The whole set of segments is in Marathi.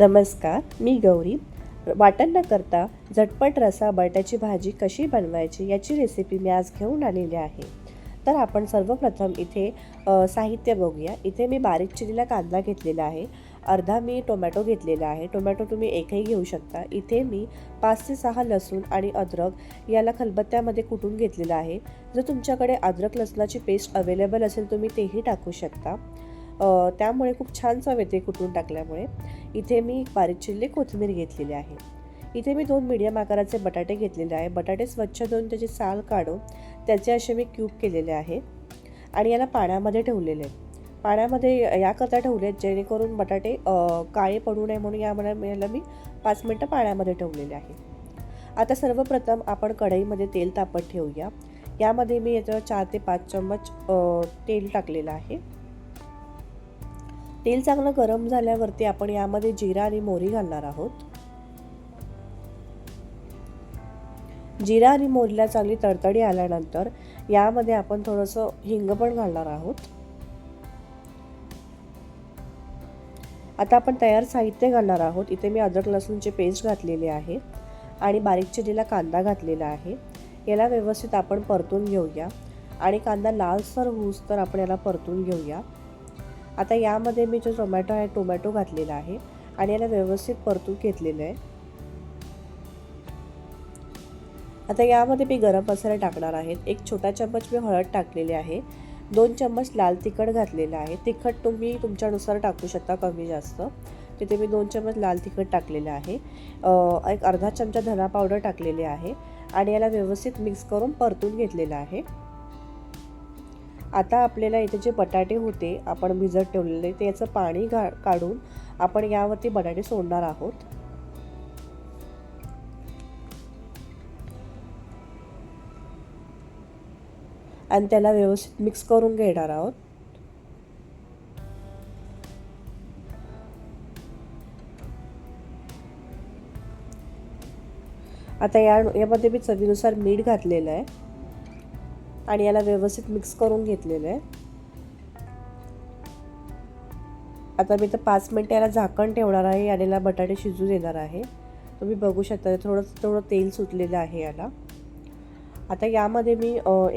नमस्कार मी गौरी. वाटण न करता झटपट रसा बटाची भाजी कशी बनवायची याची रेसिपी मी आज घेऊन आलेली आहे. तर आपण सर्वप्रथम इथे साहित्य बघूया. इथे मी बारीक चिरीला कांदा घेतलेला आहे. अर्धा मी टोमॅटो घेतलेला आहे. टोमॅटो तुम्ही एकही घेऊ शकता. इथे मी पाच ते सहा लसूण आणि अद्रक याला खलबत्त्यामध्ये कुटून घेतलेलं आहे. जर तुमच्याकडे अद्रक लसणाची पेस्ट अवेलेबल असेल तुम्ही तेही टाकू शकता. त्यामुळे खूप छान चव येते कुटून टाकल्यामुळे. इथे मी बारीक चिरली कोथिंबीर घेतलेली आहे. इथे मी दोन मीडियम आकाराचे बटाटे घेतलेले आहे. बटाटे स्वच्छ धुवून त्याची साल काढून त्याचे असे मी क्यूब केलेले आहे आणि याला पाण्यामध्ये ठेवलेले आहे. पाण्यामध्ये याकरता ठेवले आहेत जेणेकरून बटाटे काळे पडू नये म्हणून यामध्ये याला मी पाच मिनटं पाण्यामध्ये ठेवलेले आहे. आता सर्वप्रथम आपण कढईमध्ये तेल तापत ठेवूया. यामध्ये मी याच्यावर चार ते पाच चम्मच तेल टाकलेलं आहे. तेल चांगलं गरम झाल्यावरती आपण यामध्ये जिरा आणि मोहरी घालणार आहोत. जिरा आणि मोहरीला चांगली तडतडी आल्यानंतर यामध्ये आपण थोडंसं हिंग पण घालणार आहोत. आता आपण तयार साहित्य घालणार आहोत. इथे मी अद्रक लसूणची पेस्ट घातलेली आहे आणि बारीक चिरीला कांदा घातलेला आहे. याला व्यवस्थित आपण परतून घेऊया आणि कांदा लालसर होऊस तर आपण याला परतून घेऊया. आता यामध्ये मी जो टोमॅटो आहे टोमॅटो घातलेला आहे आणि याला व्यवस्थित परतून घेतलेलं आहे. आता यामध्ये मी गरम मसाला टाकणार आहे. एक छोटा चम्मच मी हळद टाकलेली आहे. दोन चम्मच लाल तिखट घातलेलं आहे. तिखट तुम्ही तुमच्यानुसार टाकू शकता कमी जास्त. तिथे मी दोन चम्मच लाल तिखट टाकलेलं आहे. एक अर्धा चमचा धना पावडर टाकलेली आहे आणि याला व्यवस्थित मिक्स करून परतून घेतलेलं आहे. आता आपल्याला इथे जे बटाटे होते आपण भिजत ठेवलेले ते याचं पाणी घा काढून आपण यावरती बटाटे सोडणार आहोत. आणि त्याला व्यवस्थित मिक्स करून घेणार आहोत. आता या यामध्ये मी चवीनुसार मीठ घातलेलं आहे. आणि याला व्यवस्थित मिक्स करून घेतलेलं आहे. आता मी तर पाच मिनटं याला झाकण ठेवणार आहे. आणि याला बटाटे शिजू देणार आहे. तुम्ही बघू शकता थोडं थोडं तेल सुटलेलं आहे याला. आता यामध्ये मी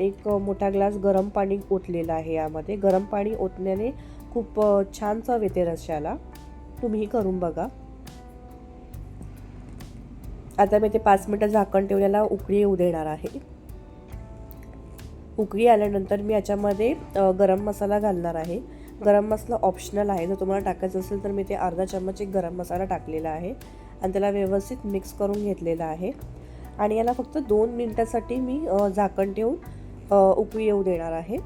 एक मोठा ग्लास गरम पाणी ओतलेलं आहे यामध्ये. गरम पाणी ओतण्याने खूप छान चव येते रश्याला. तुम्हीही करून बघा. आता मी ते पाच मिनटं झाकण ठेवल्याला उकळी येऊ देणार आहे. उकळी आल्यानंतर मी याच्यामध्ये गरम मसाला घालणार आहे. गरम मसाला ऑप्शनल आहे. जर तुम्हाला टाकायचं असेल तर मी ते अर्धा चम्मच एक गरम मसाला टाकलेला आहे. आणि त्याला व्यवस्थित मिक्स करून घेतलेला आहे. आणि याला फक्त दोन मिनटासाठी मी झाकण ठेवून उकळी येऊ देणार आहे.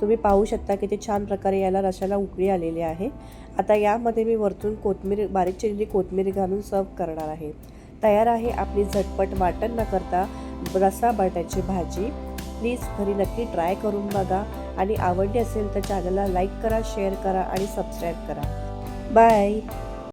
तुम्ही पाहू शकता की ते छान प्रकारे याला रशाला उकळी आलेली आहे. आता यामध्ये मी वरतून कोथमीर बारीक चिरलेली कोथमीर घालून सर्व करणार आहे. तयार आहे. आपली झटपट वाटण न करता रसा बटाट्याची भाजी. प्लीज घरी नक्की ट्राय करून बघा. आणि आवडली असेल तर चॅनलला लाईक करा शेअर करा आणि सबस्क्राईब करा. बाय